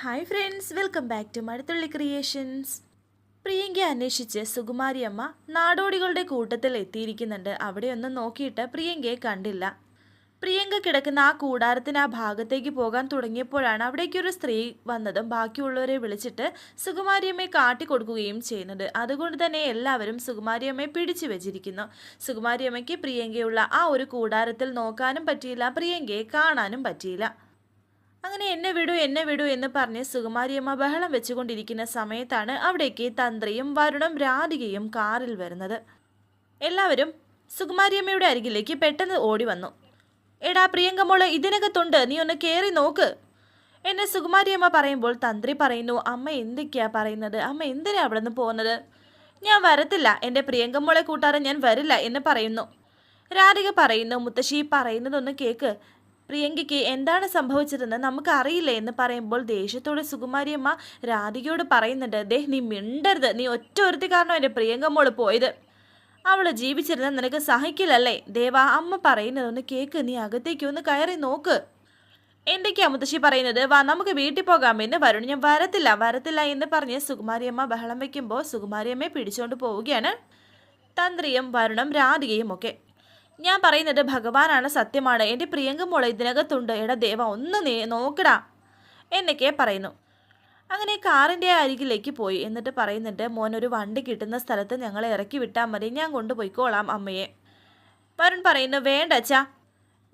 Hi friends welcome back to Mazhathulli creations പ്രിയങ്കയെ അന്വേഷിച്ച് സുകുമാരിയമ്മ നാടോടികളുടെ കൂട്ടത്തിൽ എത്തിയിരിക്കുന്നുണ്ട്. അവിടെയൊന്നും നോക്കിയിട്ട് പ്രിയങ്കയെ കണ്ടില്ല. പ്രിയങ്ക കിടക്കുന്ന ആ കൂടാരത്തിന് ആ ഭാഗത്തേക്ക് പോകാൻ തുടങ്ങിയപ്പോഴാണ് അവിടേക്കൊരു സ്ത്രീ വന്നതും ബാക്കിയുള്ളവരെ വിളിച്ചിട്ട് സുകുമാരിയമ്മയെ കാട്ടിക്കൊടുക്കുകയും ചെയ്യുന്നത്. അതുകൊണ്ട് തന്നെ എല്ലാവരും സുകുമാരിയമ്മയെ പിടിച്ചു വെച്ചിരിക്കുന്നു. സുകുമാരിയമ്മയ്ക്ക് പ്രിയങ്കയുള്ള ആ ഒരു കൂടാരത്തിൽ നോക്കാനും പറ്റിയില്ല പ്രിയങ്കയെ കാണാനും പറ്റിയില്ല. അങ്ങനെ എന്നെ വിടൂ എന്നെ വിടൂ എന്ന് പറഞ്ഞ് സുകുമാരിയമ്മ ബഹളം വെച്ചുകൊണ്ടിരിക്കുന്ന സമയത്താണ് അവിടേക്ക് തന്ത്രിയും വരുണും രാധികയും കാറിൽ വരുന്നത്. എല്ലാവരും സുകുമാരിയമ്മയുടെ അരികിലേക്ക് പെട്ടെന്ന് ഓടി വന്നു. എടാ പ്രിയങ്കമോൾ ഇതിനകത്തുണ്ട്. നീ ഒന്ന് കയറി നോക്ക്. എന്നെ സുകുമാരിയമ്മ പറയുമ്പോൾ തന്ത്രി പറയുന്നു അമ്മ എന്തൊക്കെയാ പറയുന്നത്? അമ്മ എന്തിനാ അവിടെ നിന്ന് പോകുന്നത്? ഞാൻ വരത്തില്ല. എന്റെ പ്രിയങ്കമോളെ കൂട്ടാറ് ഞാൻ വരില്ല എന്ന് പറയുന്നു. രാധിക പറയുന്നു മുത്തശ്ശി പറയുന്നതൊന്ന് കേക്ക്. പ്രിയങ്കയ്ക്ക് എന്താണ് സംഭവിച്ചതെന്ന് നമുക്ക് അറിയില്ല എന്ന് പറയുമ്പോൾ ദേഷ്യത്തോടെ സുകുമാരിയമ്മ രാധികയോട് പറയുന്നുണ്ട് ദേ നീ മിണ്ടരുത്. നീ ഒറ്റ ഒരുത്തി കാരണം എന്റെ പ്രിയങ്കമ്മോൾ പോയത്. അവൾ ജീവിച്ചിരുന്ന നിനക്ക് സഹിക്കില്ലല്ലേ? ദേവാ അമ്മ പറയുന്നതൊന്ന് കേക്ക് നീ അകത്തേക്ക് ഒന്ന് കയറി നോക്ക്. എന്തൊക്കെയാ മുത്തശ്ശി പറയുന്നത്? വാ നമുക്ക് വീട്ടിൽ പോകാം എന്ന് വരുൺ. ഞാൻ വരത്തില്ല വരത്തില്ല എന്ന് പറഞ്ഞ് സുകുമാരിയമ്മ ബഹളം വയ്ക്കുമ്പോൾ സുകുമാരിയമ്മയെ പിടിച്ചുകൊണ്ട് പോവുകയാണ് തന്ത്രിയും വരുണും രാധികയും ഒക്കെ. ഞാൻ പറയുന്നത് ഭഗവാനാണ് സത്യമാണ്. എന്റെ പ്രിയങ്ക മോളെ ഇതിനകത്തുണ്ട്. എടാ ദേവ ഒന്ന് നേ നോക്കടാ. എന്നൊക്കെ പറയുന്നു. അങ്ങനെ കാറിന്റെ അരികിലേക്ക് പോയി. എന്നിട്ട് പറയുന്നുണ്ട് മോൻ ഒരു വണ്ടി കിട്ടുന്ന സ്ഥലത്ത് ഞങ്ങളെ ഇറക്കി വിട്ടാൽ മതി. ഞാൻ കൊണ്ടുപോയിക്കോളാം അമ്മയെ. വരുൺ പറയുന്നു വേണ്ട അച്ഛാ.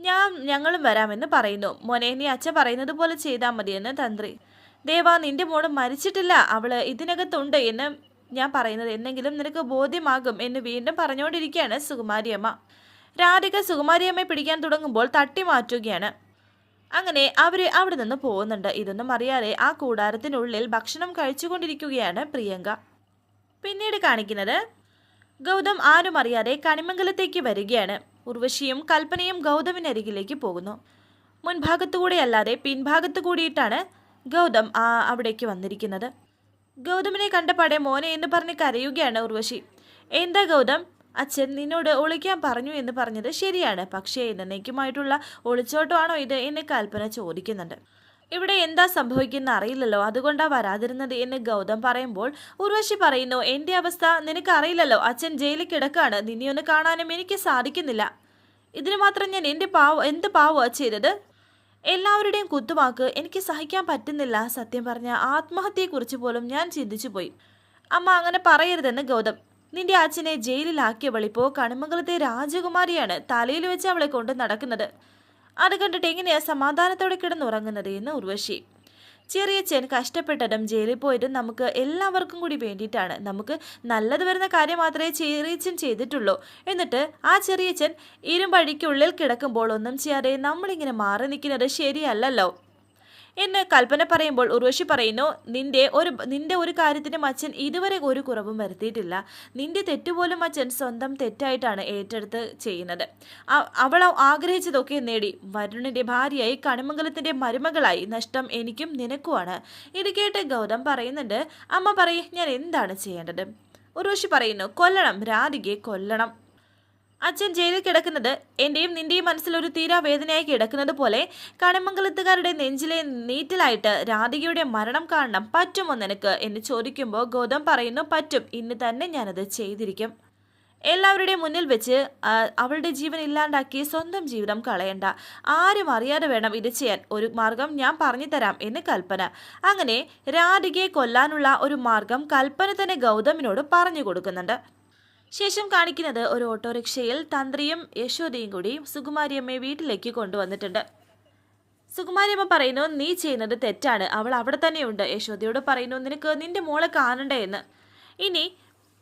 ഞാൻ ഞങ്ങളും വരാമെന്ന് പറയുന്നു. മോനെ നീ അച്ഛ പറയുന്നത് പോലെ ചെയ്താൽ മതിയെന്ന് തന്ത്രി. ദേവ നിന്റെ മോൾ മരിച്ചിട്ടില്ല. അവൾ ഇതിനകത്തുണ്ട് എന്ന് ഞാൻ പറയുന്നത്. എന്നെങ്കിലും നിനക്ക് ബോധ്യമാകും എന്ന് വീണ്ടും പറഞ്ഞുകൊണ്ടിരിക്കുകയാണ് സുകുമാരിയമ്മ. രാധിക സുകുമാരിയമ്മയെ പിടിക്കാൻ തുടങ്ങുമ്പോൾ തട്ടി മാറ്റുകയാണ്. അങ്ങനെ അവർ അവിടെ നിന്ന് പോകുന്നുണ്ട്. ഇതൊന്നും അറിയാതെ ആ കൂടാരത്തിനുള്ളിൽ ഭക്ഷണം കഴിച്ചുകൊണ്ടിരിക്കുകയാണ് പ്രിയങ്ക. പിന്നീട് കാണിക്കുന്നത് ഗൗതം ആരും അറിയാതെ കണിമംഗലത്തേക്ക് വരികയാണ്. ഉർവശിയും കൽപ്പനയും ഗൗതമിനരികിലേക്ക് പോകുന്നു. മുൻഭാഗത്തുകൂടെ അല്ലാതെ പിൻഭാഗത്തു കൂടിയിട്ടാണ് ഗൗതം ആ അവിടേക്ക് വന്നിരിക്കുന്നത്. ഗൗതമിനെ കണ്ടപാടെ മോനെ എന്ന് പറഞ്ഞ് കരയുകയാണ് ഉർവശി. എന്താ ഗൗതം? അച്ഛൻ നിന്നോട് ഒളിക്കാൻ പറഞ്ഞു എന്ന് പറഞ്ഞത് ശരിയാണ്. പക്ഷേ എന്നേക്കുമായിട്ടുള്ള ഒളിച്ചോട്ടമാണോ ഇത് എന്ന് കൽപ്പന ചോദിക്കുന്നുണ്ട്. ഇവിടെ എന്താ സംഭവിക്കുന്ന അറിയില്ലല്ലോ. അതുകൊണ്ടാ വരാതിരുന്നത് എന്ന് ഗൗതം പറയുമ്പോൾ ഉർവശി പറയുന്നു എന്റെ അവസ്ഥ നിനക്ക് അറിയില്ലല്ലോ അച്ഛൻ ജയിലിൽ കിടക്കാണ്. നിന്നെയൊന്ന് കാണാനും എനിക്ക് സാധിക്കുന്നില്ല. ഇതിന് മാത്രം ഞാൻ എന്റെ പാവ എന്ത് പാവോ ചെയ്തത്? എല്ലാവരുടെയും കുത്തുവാക്ക് എനിക്ക് സഹിക്കാൻ പറ്റുന്നില്ല സത്യം പറഞ്ഞ ആത്മഹത്യയെക്കുറിച്ച് പോലും ഞാൻ ചിന്തിച്ചു പോയി അമ്മ അങ്ങനെ പറയരുതെന്ന് ഗൗതം നിന്റെ അച്ഛനെ ജയിലിലാക്കിയവളിപ്പോ കണിമംഗലത്തെ രാജകുമാരിയാണ് തലയിൽ വെച്ച് അവളെ കൊണ്ട് നടക്കുന്നത്. അത് കണ്ടിട്ട് എങ്ങനെയാ സമാധാനത്തോടെ കിടന്നുറങ്ങുന്നത് എന്ന് ഉർവശി. ചെറിയച്ഛൻ കഷ്ടപ്പെട്ടതും ജയിലിൽ പോയതും നമുക്ക് എല്ലാവർക്കും കൂടി വേണ്ടിയിട്ടാണ്. നമുക്ക് നല്ലത് വരുന്ന കാര്യം മാത്രമേ ചെറിയച്ഛൻ ചെയ്തിട്ടുള്ളൂ. എന്നിട്ട് ആ ചെറിയ ചെറിയച്ഛൻ ഇരുമ്പഴിക്കുള്ളിൽ കിടക്കുമ്പോൾ ഒന്നും ചെയ്യാതെ നമ്മളിങ്ങനെ മാറി നിൽക്കുന്നത് ശരിയല്ലല്ലോ. എന്ന് കൽപ്പന പറയുമ്പോൾ ഉർവശി പറയുന്നു നിന്റെ ഒരു നിന്റെ ഒരു കാര്യത്തിന് അച്ഛൻ ഇതുവരെ ഒരു കുറവും വരുത്തിയിട്ടില്ല. നിന്റെ തെറ്റുപോലും അച്ഛൻ സ്വന്തം തെറ്റായിട്ടാണ് ഏറ്റെടുത്ത് ചെയ്യുന്നത്. അവൾ ആഗ്രഹിച്ചതൊക്കെ നേടി. വരുണിന്റെ ഭാര്യയായി കണിമംഗലത്തിന്റെ മരുമകളായി നഷ്ടം എനിക്കും നിനക്കുമാണ് ഇത് കേട്ട് ഗൗതം പറയുന്നുണ്ട് അമ്മ പറയും ഞാൻ എന്താണ് ചെയ്യേണ്ടത് ഉർവശി പറയുന്നു കൊല്ലണം രാധികയെ കൊല്ലണം. അച്ഛൻ ജയിലിൽ കിടക്കുന്നത് എന്റെയും നിന്റെയും മനസ്സിൽ ഒരു തീരാവേദനയായി കിടക്കുന്നത് പോലെ കണിമംഗലത്തുകാരുടെ നെഞ്ചിലെ നീറ്റിലായിട്ട് രാധികയുടെ മരണം കാണണം പറ്റുമോ നിനക്ക് എന്ന് ചോദിക്കുമ്പോൾ ഗൗതം പറയുന്നു പറ്റും. ഇന്ന് തന്നെ ഞാനത് ചെയ്തിരിക്കും. എല്ലാവരുടെയും മുന്നിൽ വെച്ച് അവളുടെ ജീവൻ ഇല്ലാണ്ടാക്കി സ്വന്തം ജീവിതം കളയണ്ട. ആരും അറിയാതെ വേണം ഇത് ചെയ്യാൻ. ഒരു മാർഗം ഞാൻ പറഞ്ഞു തരാം എന്ന് കൽപ്പന. അങ്ങനെ രാധികയെ കൊല്ലാനുള്ള ഒരു മാർഗം കൽപ്പന തന്നെ ഗൗതമിനോട് പറഞ്ഞു കൊടുക്കുന്നുണ്ട്. ശേഷം കാണിക്കുന്നത് ഒരു ഓട്ടോറിക്ഷയിൽ തന്ത്രിയും യശോദയും കൂടി സുകുമാരിയമ്മയെ വീട്ടിലേക്ക് കൊണ്ടുവന്നിട്ടുണ്ട്. സുകുമാരിയമ്മ പറയുന്നു നീ ചെയ്യുന്നത് തെറ്റാണ്. അവൾ അവിടെ തന്നെയുണ്ട്. യശോദയോട് പറയുന്നു നിനക്ക് നിന്റെ മോളെ കാണണ്ടേ എന്ന്. ഇനി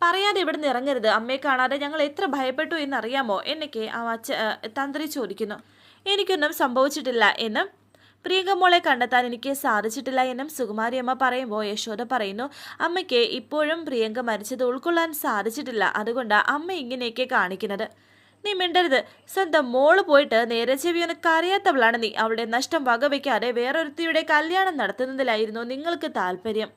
പറയാതെ ഇവിടെ നിന്ന് ഇറങ്ങരുത്. അമ്മയെ കാണാതെ ഞങ്ങൾ എത്ര ഭയപ്പെട്ടു എന്നറിയാമോ? എന്നൊക്കെ ആ അച്ഛ തന്ത്രി ചോദിക്കുന്നു. എനിക്കൊന്നും സംഭവിച്ചിട്ടില്ല എന്നും പ്രിയങ്കമോളെ കണ്ടെത്താൻ എനിക്ക് സാധിച്ചിട്ടില്ല എന്നും സുകുമാരിയമ്മ പറയുമ്പോൾ യശോദ പറയുന്നു അമ്മയ്ക്ക് ഇപ്പോഴും പ്രിയങ്ക മരിച്ചത് ഉൾക്കൊള്ളാൻ സാധിച്ചിട്ടില്ല. അതുകൊണ്ട് അമ്മ ഇങ്ങനെയൊക്കെ കാണിക്കുന്നത്. നീ മിണ്ടരുത്. സ്വന്തം മോൾ പോയിട്ട് നേരെ ചെവിയൊന്ന് കറിയാത്തവളാണ് നീ. അവളുടെ നഷ്ടം വകവയ്ക്കാതെ വേറൊരുത്തിയുടെ കല്യാണം നടത്തുന്നതിലായിരുന്നു നിങ്ങൾക്ക് താല്പര്യം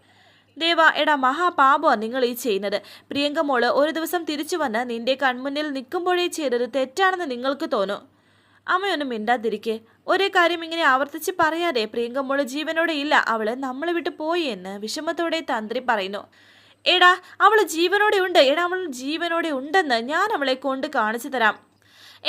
ദേവ എടാ മഹാപാപോ നിങ്ങൾ ഈ ചെയ്യുന്നത്. പ്രിയങ്ക മോൾ ഒരു ദിവസം തിരിച്ചു വന്ന് നിന്റെ കൺമുന്നിൽ നിൽക്കുമ്പോഴേ ചെയ്തത് തെറ്റാണെന്ന് നിങ്ങൾക്ക് തോന്നും. അമ്മയൊന്നും മിണ്ടാതിരിക്കെ. ഒരേ കാര്യം ഇങ്ങനെ ആവർത്തിച്ച് പറയാതെ പ്രിയങ്കമ്മോൾ ജീവനോടെ ഇല്ല. അവൾ നമ്മളെ വിട്ട് പോയി എന്ന് വിഷമത്തോടെ തന്ത്രി പറയുന്നു. എടാ അവൾ ജീവനോടെ ഉണ്ട്. എടാ അവൾ ജീവനോടെ ഉണ്ടെന്ന് ഞാൻ അവളെ കൊണ്ട് കാണിച്ചു തരാം.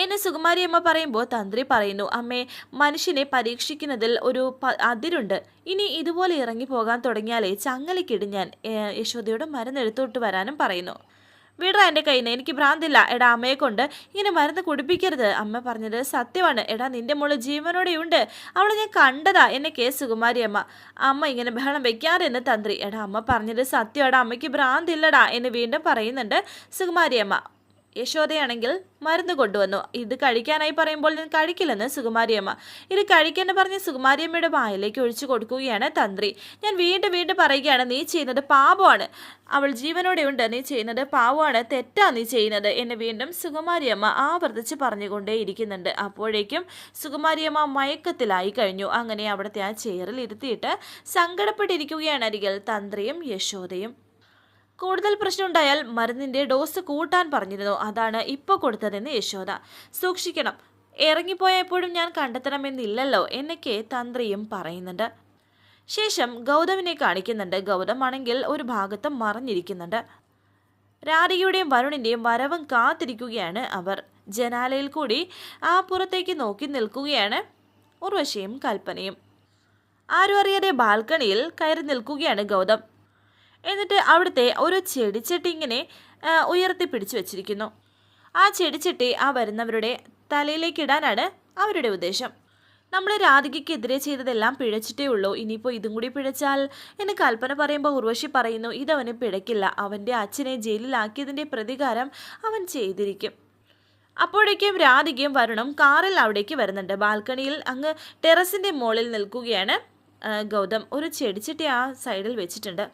എന്നെ സുകുമാരി അമ്മ പറയുമ്പോൾ തന്ത്രി പറയുന്നു അമ്മേ മനുഷ്യനെ പരീക്ഷിക്കുന്നതിൽ ഒരു അതിരുണ്ട്. ഇനി ഇതുപോലെ ഇറങ്ങി പോകാൻ തുടങ്ങിയാലേ ചങ്ങലക്കിടിഞ്ഞാൻ ഞാൻ യശോദയോട് മരുന്നെടുത്തോട്ട് വരാനും പറയുന്നു. വിടറ എന്റെ കയ്യിൽ നിന്ന് എനിക്ക് ഭ്രാന്തില്ല. എടാ അമ്മയെ കൊണ്ട് ഇങ്ങനെ മരുന്ന് കുടിപ്പിക്കരുത്. അമ്മ പറഞ്ഞത് സത്യമാണ്. എടാ നിന്റെ മോൾ ജീവനോടെയുണ്ട് അവളെ ഞാൻ കണ്ടതാ. എന്നെ കെ സുകുമാരി അമ്മ. അമ്മ ഇങ്ങനെ ബഹളം വെക്കാറെന്ന് തന്ത്രി. എടാ അമ്മ പറഞ്ഞത് സത്യം എടാ അമ്മയ്ക്ക് ഭ്രാന്തില്ലടാ എന്ന് വീണ്ടും പറയുന്നുണ്ട് സുകുമാരി അമ്മ. യശോദയാണെങ്കിൽ മരുന്ന് കൊണ്ടുവന്നു. ഇത് കഴിക്കാനായി പറയുമ്പോൾ ഞാൻ കഴിക്കില്ലെന്ന് സുകുമാരിയമ്മ. ഇത് കഴിക്കാൻ പറഞ്ഞ് സുകുമാരിയമ്മയുടെ വായിലേക്ക് ഒഴിച്ചു കൊടുക്കുകയാണ് തന്ത്രി. ഞാൻ വീണ്ടും വീണ്ടും പറയുകയാണ് നീ ചെയ്യുന്നത് പാപമാണ്. അവൾ ജീവനോടെ ഉണ്ട് നീ ചെയ്യുന്നത് പാവമാണ് തെറ്റാ നീ ചെയ്യുന്നത്. എന്ന് വീണ്ടും സുകുമാരിയമ്മ ആവർത്തിച്ച് പറഞ്ഞുകൊണ്ടേ ഇരിക്കുന്നുണ്ട് അപ്പോഴേക്കും സുകുമാരിയമ്മ മയക്കത്തിലായി കഴിഞ്ഞു. അങ്ങനെ അവിടുത്തെ ആ ചെയറിൽ ഇരുത്തിയിട്ട് സങ്കടപ്പെട്ടിരിക്കുകയാണ് അരികിൽ തന്ത്രിയും യശോദയും. കൂടുതൽ പ്രശ്നമുണ്ടായാൽ മരുന്നിന്റെ ഡോസ് കൂട്ടാൻ പറഞ്ഞിരുന്നു. അതാണ് ഇപ്പോൾ കൊടുത്തതെന്ന് യശോദ. സൂക്ഷിക്കണം. ഇറങ്ങിപ്പോയ എപ്പോഴും ഞാൻ കണ്ടെത്തണമെന്നില്ലല്ലോ എന്നൊക്കെ തന്ത്രിയും പറയുന്നുണ്ട്. ശേഷം ഗൗതമിനെ കാണിക്കുന്നുണ്ട്. ഗൗതമാണെങ്കിൽ ഒരു ഭാഗത്ത് മറിഞ്ഞിരിക്കുന്നുണ്ട്. രാധികയുടെയും വരുണിന്റെയും വരവും കാത്തിരിക്കുകയാണ് അവർ. ജനാലയിൽ കൂടി ആ പുറത്തേക്ക് നോക്കി നിൽക്കുകയാണ് ഉർവശിയും കൽപ്പനയും. ആരും അറിയാതെ ബാൽക്കണിയിൽ കയറി നിൽക്കുകയാണ് ഗൗതം. എന്നിട്ട് അവിടുത്തെ ഒരു ചെടിച്ചട്ടി ഇങ്ങനെ ഉയർത്തി പിടിച്ചു വച്ചിരിക്കുന്നു. ആ ചെടിച്ചട്ടി ആ വരുന്നവരുടെ തലയിലേക്ക് ഇടാനാണ് അവരുടെ ഉദ്ദേശം. നമ്മൾ രാധികയ്ക്കെതിരെ ചെയ്തതെല്ലാം പിഴച്ചിട്ടേ ഉള്ളൂ. ഇനിയിപ്പോൾ ഇതും കൂടി പിഴച്ചാൽ എന്ന് കൽപ്പന പറയുമ്പോൾ ഉർവശി പറയുന്നു ഇതവന് പിഴക്കില്ല അവന്റെ അച്ഛനെ ജയിലിലാക്കിയതിന്റെ പ്രതികാരം അവൻ ചെയ്തിരിക്കും. അപ്പോഴേക്കും രാധികയും വരുണും കാറിൽ അവിടേക്ക് വരുന്നുണ്ട്. ബാൽക്കണിയിൽ അങ്ങ് ടെറസിന്റെ മുകളിൽ നിൽക്കുകയാണ് ഗൗതം. ഒരു ചെടിച്ചട്ടി ആ സൈഡിൽ വെച്ചിട്ടുണ്ട്.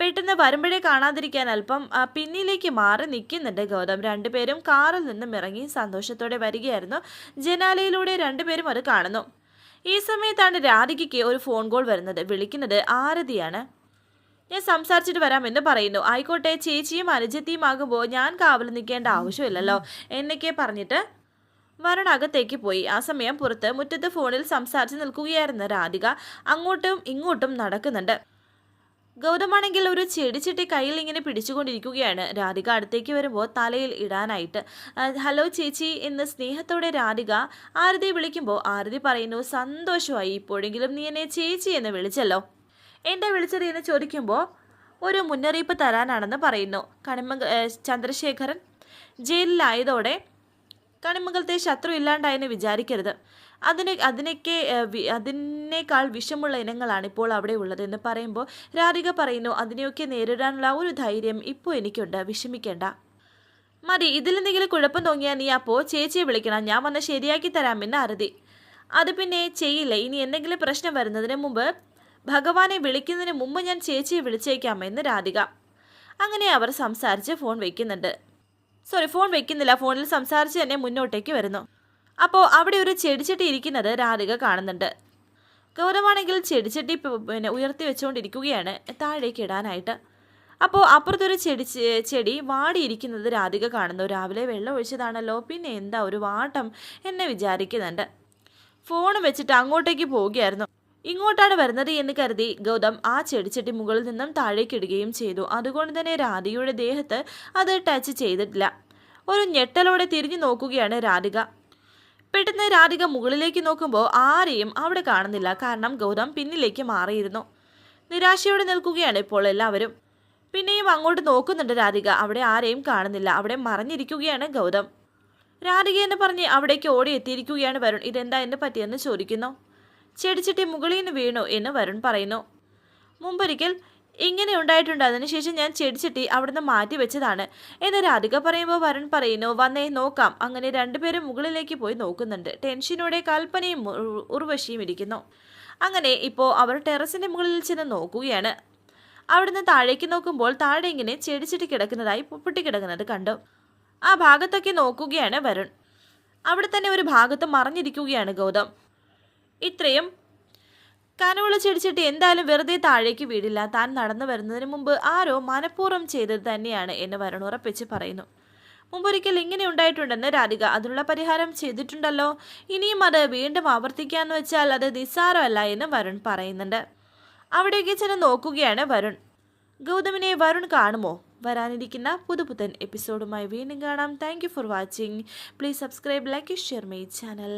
പെട്ടെന്ന് വരുമ്പോഴേ കാണാതിരിക്കാൻ അല്പം പിന്നിലേക്ക് മാറി നിൽക്കുന്നുണ്ട് ഗൗതം. രണ്ടുപേരും കാറിൽ നിന്നും ഇറങ്ങി സന്തോഷത്തോടെ വരികയായിരുന്നു. ജനാലയിലൂടെ രണ്ടുപേരും അത് കാണുന്നു. ഈ സമയത്താണ് രാധികയ്ക്ക് ഒരു ഫോൺ കോൾ വരുന്നത്. വിളിക്കുന്നത് ആരതിയാണ്. ഞാൻ സംസാരിച്ചിട്ട് വരാമെന്ന് പറയുന്നു. ആയിക്കോട്ടെ ചേച്ചിയും അനുജത്തിയും ആകുമ്പോൾ ഞാൻ കാവൽ നിൽക്കേണ്ട ആവശ്യമില്ലല്ലോ. എന്നൊക്കെ പറഞ്ഞിട്ട് വരുൺ അകത്തേക്ക് പോയി. ആ സമയം പുറത്ത് മുറ്റത്ത് ഫോണിൽ സംസാരിച്ച് നിൽക്കുകയായിരുന്ന രാധിക അങ്ങോട്ടും ഇങ്ങോട്ടും നടക്കുന്നുണ്ട്. ഗൗതമാണെങ്കിൽ ഒരു ചെടിച്ചട്ടി കയ്യിൽ ഇങ്ങനെ പിടിച്ചുകൊണ്ടിരിക്കുകയാണ്. രാധിക അടുത്തേക്ക് വരുമ്പോൾ തലയിൽ ഇടാനായിട്ട്. ഹലോ ചേച്ചി എന്ന് സ്നേഹത്തോടെ രാധിക ആരതി വിളിക്കുമ്പോൾ ആരതി പറയുന്നു സന്തോഷമായി. ഇപ്പോഴെങ്കിലും നീ എന്നെ ചേച്ചി എന്ന് വിളിച്ചല്ലോ. എന്താ വിളിച്ചത് എന്ന് ചോദിക്കുമ്പോൾ ഒരു മുന്നറിയിപ്പ് തരാനാണെന്ന് പറയുന്നു. കണിമ ചന്ദ്രശേഖരൻ ജയിലിലായതോടെ കണിമംഗലത്തെ ശത്രു ഇല്ലാണ്ടായെന്ന് വിചാരിക്കരുത്. അതിന് അതിനൊക്കെ അതിനേക്കാൾ വിഷമുള്ള ഇനങ്ങളാണ് ഇപ്പോൾ അവിടെ ഉള്ളത് എന്ന് പറയുമ്പോൾ രാധിക പറയുന്നു അതിനെയൊക്കെ നേരിടാനുള്ള ഒരു ധൈര്യം ഇപ്പോൾ എനിക്കുണ്ട്. വിഷമിക്കേണ്ട. മതി ഇതിലെന്തെങ്കിലും കുഴപ്പം തോന്നിയാൽ നീ അപ്പോൾ ചേച്ചിയെ വിളിക്കണം. ഞാൻ വന്ന് ശരിയാക്കി തരാമെന്ന് അറുതി. അത് പിന്നെ ചെയ്യില്ല. ഇനി എന്തെങ്കിലും പ്രശ്നം വരുന്നതിന് മുമ്പ് ഭഗവാനെ വിളിക്കുന്നതിന് മുമ്പ് ഞാൻ ചേച്ചിയെ വിളിച്ചേക്കാമെന്ന് രാധിക. അങ്ങനെ അവർ സംസാരിച്ച് ഫോൺ വയ്ക്കുന്നുണ്ട് സോറി ഫോൺ വയ്ക്കുന്നില്ല ഫോണിൽ സംസാരിച്ച് തന്നെ മുന്നോട്ടേക്ക് വരുന്നു. അപ്പോൾ അവിടെ ഒരു ചെടിച്ചട്ടി ഇരിക്കുന്നത് രാധിക കാണുന്നുണ്ട്. ഗൗരവാണെങ്കിൽ ചെടിച്ചട്ടി പിന്നെ ഉയർത്തി വെച്ചുകൊണ്ടിരിക്കുകയാണ് താഴേക്ക് ഇടാനായിട്ട്. അപ്പോൾ അപ്പുറത്തൊരു ചെടി ചെടി വാടിയിരിക്കുന്നത് രാധിക കാണുന്നു. രാവിലെ വെള്ളം ഒഴിച്ചതാണല്ലോ പിന്നെ എന്താ ഒരു വാട്ടം എന്നെ വിചാരിക്കുന്നുണ്ട്. ഫോൺ വെച്ചിട്ട് അങ്ങോട്ടേക്ക് പോവുകയായിരുന്നു. ഇങ്ങോട്ടാണ് വരുന്നത് എന്ന് കരുതി ഗൗതം ആ ചെടിച്ചട്ടി മുകളിൽ നിന്നും താഴേക്കിടുകയും ചെയ്തു. അതുകൊണ്ട് തന്നെ രാധികയുടെ ദേഹത്ത് അത് ടച്ച് ചെയ്തിട്ടില്ല. ഒരു ഞെട്ടലോടെ തിരിഞ്ഞു നോക്കുകയാണ് രാധിക. പെട്ടെന്ന് രാധിക മുകളിലേക്ക് നോക്കുമ്പോൾ ആരെയും അവിടെ കാണുന്നില്ല. കാരണം ഗൗതം പിന്നിലേക്ക് മാറിയിരുന്നു. നിരാശയോടെ നിൽക്കുകയാണ് ഇപ്പോൾ എല്ലാവരും. പിന്നെയും അങ്ങോട്ട് നോക്കുന്നുണ്ട് രാധിക. അവിടെ ആരെയും കാണുന്നില്ല. അവിടെ മറഞ്ഞിരിക്കുകയാണ് ഗൗതം. രാധിക എന്ന് പറഞ്ഞ് അവിടേക്ക് ഓടി എത്തിയിരിക്കുകയാണ് വരുൺ. ഇതെന്താ എന്നെ പറ്റിയെന്ന് ചോദിക്കുന്നു. ചെടിച്ചിട്ടി മുകളിൽ നിന്ന് വീണു എന്ന് വരുൺ പറയുന്നു. മുമ്പൊരിക്കൽ ഇങ്ങനെ ഉണ്ടായിട്ടുണ്ട്. അതിനുശേഷം ഞാൻ ചെടിച്ചട്ടി അവിടുന്ന് മാറ്റി വെച്ചതാണ്. എന്ന് രാധിക പറയുമ്പോൾ വരുൺ പറയുന്നു വന്നേ നോക്കാം. അങ്ങനെ രണ്ടുപേരും മുകളിലേക്ക് പോയി നോക്കുന്നുണ്ട്. ടെൻഷനോടെ കൽപ്പനയും ഉർ- ഉർവശിയും ഇരിക്കുന്നു. അങ്ങനെ ഇപ്പോൾ അവർ ടെറസിന്റെ മുകളിൽ ചെന്ന് നോക്കുകയാണ്. അവിടുന്ന് താഴേക്ക് നോക്കുമ്പോൾ താഴെ ഇങ്ങനെ ചെടിച്ചിട്ട് കിടക്കുന്നതായി പൊട്ടിക്കിടക്കുന്നത് കണ്ടു. ആ ഭാഗത്തൊക്കെ നോക്കുകയാണ് വരുൺ. അവിടെ തന്നെ ഒരു ഭാഗത്ത് മറിഞ്ഞിരിക്കുകയാണ് ഗൗതം. ഇത്രയും കനവുള്ള ചെടിച്ചട്ടി എന്തായാലും വെറുതെ താഴേക്ക് വീടില്ല. താൻ നടന്നു വരുന്നതിന് മുമ്പ് ആരോ മനഃപൂർവം ചെയ്തത് തന്നെയാണ് എന്ന് വരുൺ ഉറപ്പിച്ച് പറയുന്നു. മുമ്പൊരിക്കൽ ഇങ്ങനെ ഉണ്ടായിട്ടുണ്ടെന്ന് രാധിക അതിനുള്ള പരിഹാരം ചെയ്തിട്ടുണ്ടല്ലോ. ഇനിയും അത് വീണ്ടും ആവർത്തിക്കാന്ന് വെച്ചാൽ അത് നിസ്സാരമല്ല എന്ന് വരുൺ പറയുന്നുണ്ട്. അവിടേക്ക് ചെന്ന് നോക്കുകയാണ് വരുൺ. ഗൗതമിനെ വരുൺ കാണുമോ? വരാനിരിക്കുന്ന പുതുപുത്തൻ എപ്പിസോഡുമായി വീണ്ടും കാണാം. Thank for watching please subscribe like share my channel